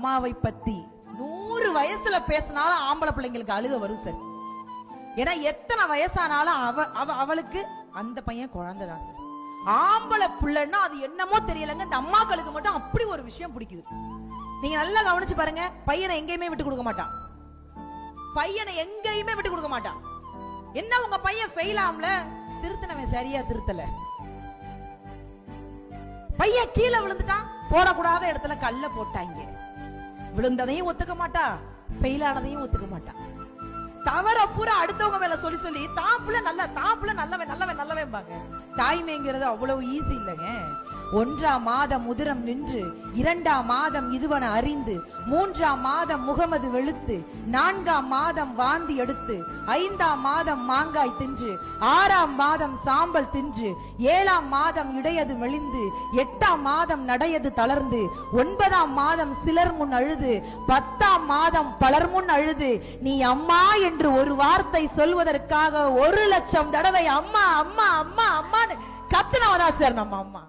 அம்மாவை பத்தி நூறு வயசுல பேசினாலும் ஆம்பளை பிள்ளைங்களுக்கு அழுக வரும் சார். ஏன்னா எத்தனை வயசானாலும் அவ அவ அவளுக்கு அந்த பையன் குழந்தைதான் சார். ஆம்பளை பிள்ளைன்னா அது என்னமோ தெரியலங்க. இந்த அம்மாக்களுக்கு மட்டும் அப்படி ஒரு விஷயம் பிடிக்குது. நீங்க நல்லா கவனிச்சு பாருங்க. பையனை எங்கேயுமே விட்டு கொடுக்க மாட்டான். பையனை எங்கேயுமே விட்டு கொடுக்க மாட்டான். என்ன உங்க பையன் ஃபெயில் ஆகல? திருத்தினவன் சரியா திருத்தல. பையன் கீழே விழுந்துட்டான். போடக்கூடாத இடத்துல கல்ல போட்டாங்க. விழுந்ததையும் ஒத்துக்க மாட்டா ஃபெயில் ஆனதையும் ஒத்துக்க மாட்டா. தவற பூரா அடுத்தவங்க மேல சொல்லி சொல்லி தான் புள்ள நல்ல தான் புள்ள நல்லவன் நல்லவன் நல்லவன் பாங்க தாய்மைங்கிறது அவ்வளவு ஈஸி இல்லைங்க. ஒன்றாம் மாதம் உதிரம் நின்று இரண்டாம் மாதம் இதுவன அறிந்து மூன்றாம் மாதம் முகமது வெளுத்து நான்காம் மாதம் வாந்தி எடுத்து ஐந்தாம் மாதம் மாங்காய் தின்று ஆறாம் மாதம் சாம்பல் தின்று ஏழாம் மாதம் இடையது மெலிந்து எட்டாம் மாதம் நடையது தளர்ந்து ஒன்பதாம் மாதம் சிலர் முன் அழுது பத்தாம் மாதம் பலர் முன் அழுது நீ அம்மா என்று ஒரு வார்த்தை சொல்வதற்காக ஒரு லட்சம் தடவை அம்மா அம்மா அம்மா அம்மான்னு கத்துனவதா சார் நம்ம அம்மா.